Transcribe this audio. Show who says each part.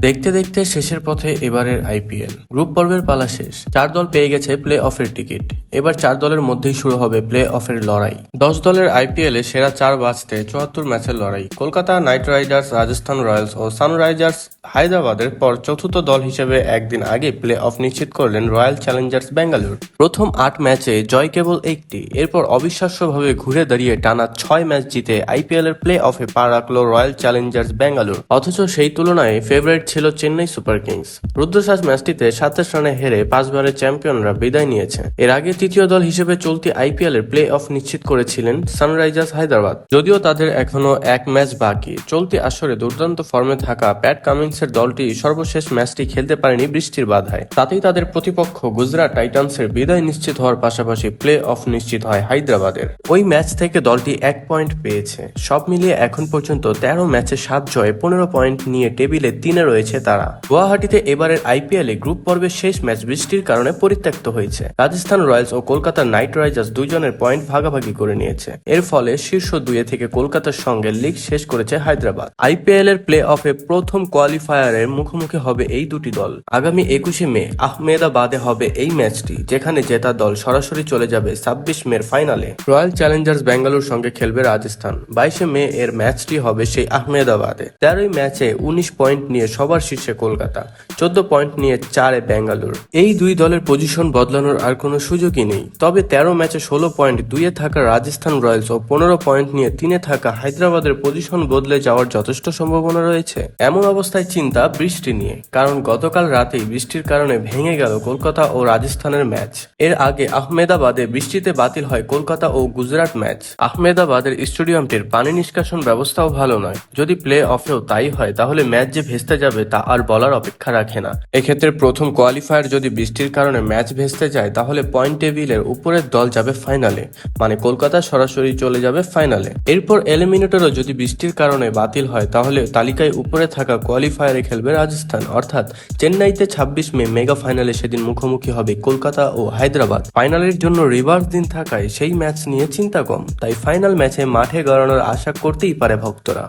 Speaker 1: দেখতে দেখতে শেষের পথে এবারের আইপিএল। গ্রুপ পর্বের পালা শেষ। চার দল পেয়ে গেছে প্লে অফের টিকিট এবার চার দলের মধ্যেই শুরু হবে প্লে অফের লড়াই। দশ দলের আইপিএল সেরা চার বাঁচতে চুয়াত্তর ম্যাচের লড়াই। Kolkata Knight Riders, Rajasthan Royals ও সানরাইজার্স হায়দ্রাবাদের পর চতুর্থ দল হিসেবে একদিন আগে প্লে অফ নিশ্চিত করলেন রয়্যাল চ্যালেঞ্জার্স বেঙ্গালুরু প্রথম আট ম্যাচে জয় কেবল একটি। এরপর অবিশ্বাস্যভাবে ঘুরে দাঁড়িয়ে টানা ছয় ম্যাচ জিতে আইপিএল এর প্লে অফে পা রাখল রয়্যাল চ্যালেঞ্জার্স বেঙ্গালুরু অথচ সেই তুলনায় ফেভারিট ছিল চেন্নাই সুপার কিংস। রুদ্রশ্বাস ম্যাচটিতে সাতাশ রানে হেরে পাঁচবারের চ্যাম্পিয়নরা বিদায় নিয়েছে। এর আগে তৃতীয় দল হিসেবে চলতি আইপিএল এর প্লে অফ নিশ্চিত করেছিলেন সানরাইজার্স হায়দ্রাবাদ। যদিও তাদের এখনও এক ম্যাচ বাকি, চলতি আসরে দুর্দান্ত ফর্মে থাকা প্যাট কামিংসের দলটি সর্বশেষ ম্যাচটি খেলতে পারেনি বৃষ্টির বাধায়। তাতেই তাদের প্রতিপক্ষ গুজরাট টাইটান্সের বিদায় নিশ্চিত হওয়ার পাশাপাশি প্লে অফ নিশ্চিত হয় হায়দ্রাবাদের। ওই ম্যাচ থেকে দলটি এক পয়েন্ট পেয়েছে। সব মিলিয়ে এখন পর্যন্ত তেরো ম্যাচে সাত জয়ে পনেরো পয়েন্ট নিয়ে টেবিলে তিনে রয়েছে তারা। গুয়াহাটিতে এবারের আইপিএলে গ্রুপ পর্বের শেষ ম্যাচ বৃষ্টির কারণে পরিত্যক্ত হয়েছে। রাজস্থান রয়্যালস ও কলকাতা নাইট রাইডার্স দুইজনের পয়েন্ট ভাগাভাগি করে নিয়েছে। এর ফলে শীর্ষ দুয়ে থেকে কলকাতার সঙ্গে লিগ শেষ করেছে হায়দ্রাবাদ। আইপিএল এর প্লে অফে প্রথম কোয়ালিফায়ারের মুখোমুখি হবে এই দুটি দল। আগামী একুশে মে আহমেদাবাদে হবে এই ম্যাচটি, যেখানে জেতা দল সরাসরি চলে যাবে ছাব্বিশ মের ফাইনালে। রয়্যাল চ্যালেঞ্জার্স বেঙ্গালুর সঙ্গে খেলবে রাজস্থান। বাইশে মে এর ম্যাচটি হবে সেই আহমেদাবাদে। তেরোই ম্যাচে উনিশ পয়েন্ট নিয়ে সবার শীর্ষে কলকাতা, চোদ্দ পয়েন্ট নিয়ে চারে বেঙ্গালুর এই দুই দলের পজিশন বদলানোর আর কোনো সুযোগই নেই। তবে তেরো ম্যাচে ষোলো পয়েন্ট দুইয়ে থাকা রাজস্থান রয়্যালস ও পনেরো পয়েন্ট নিয়ে তিনে থাকা হায়দ্রাবাদের পজিশন বদলে যাওয়ার যথেষ্ট সম্ভাবনা রয়েছে। এমন অবস্থায় চিন্তা বৃষ্টি নিয়ে, কারণ গতকাল রাতেই বৃষ্টির কারণে ভেঙে গেল কলকাতা ও রাজস্থানের ম্যাচ। এর আগে আহমেদাবাদে বৃষ্টিতে বাতিল হয় কলকাতা ও গুজরাট ম্যাচ। আহমেদাবাদের স্টেডিয়ামটির পানি নিষ্কাশন ব্যবস্থাও ভালো নয়। যদি প্লে অফেও তাই হয়, তাহলে ম্যাচ যে ভেস্তে যাবে তা আর বলার অপেক্ষা রাখে না। এক্ষেত্রে প্রথম কোয়ালিফায়ার যদি বৃষ্টির কারণে ম্যাচ ভেস্তে যায়, তাহলে পয়েন্ট টেবিলের উপরের দল যাবে ফাইনালে মানে কলকাতা সরাসরি চলে যাবে ফাইনালে। এরপর এলিমিনেটরও যদি বৃষ্টির কারণে বাতিল হয়, তাহলে তালিকায় উপরে থাকা কোয়ালিফায়ারে খেলবে রাজস্থান। অর্থাৎ চেন্নাইতে ছাব্বিশ মে মেগা ফাইনালে সেদিন মুখোমুখি হবে কলকাতা ও হায়দ্রাবাদ। ফাইনালের জন্য রিভার্স দিন থাকায় সেই ম্যাচ নিয়ে চিন্তা কম, তাই ফাইনাল ম্যাচে মাঠে গড়ানোর আশা করতেই পারে ভক্তরা।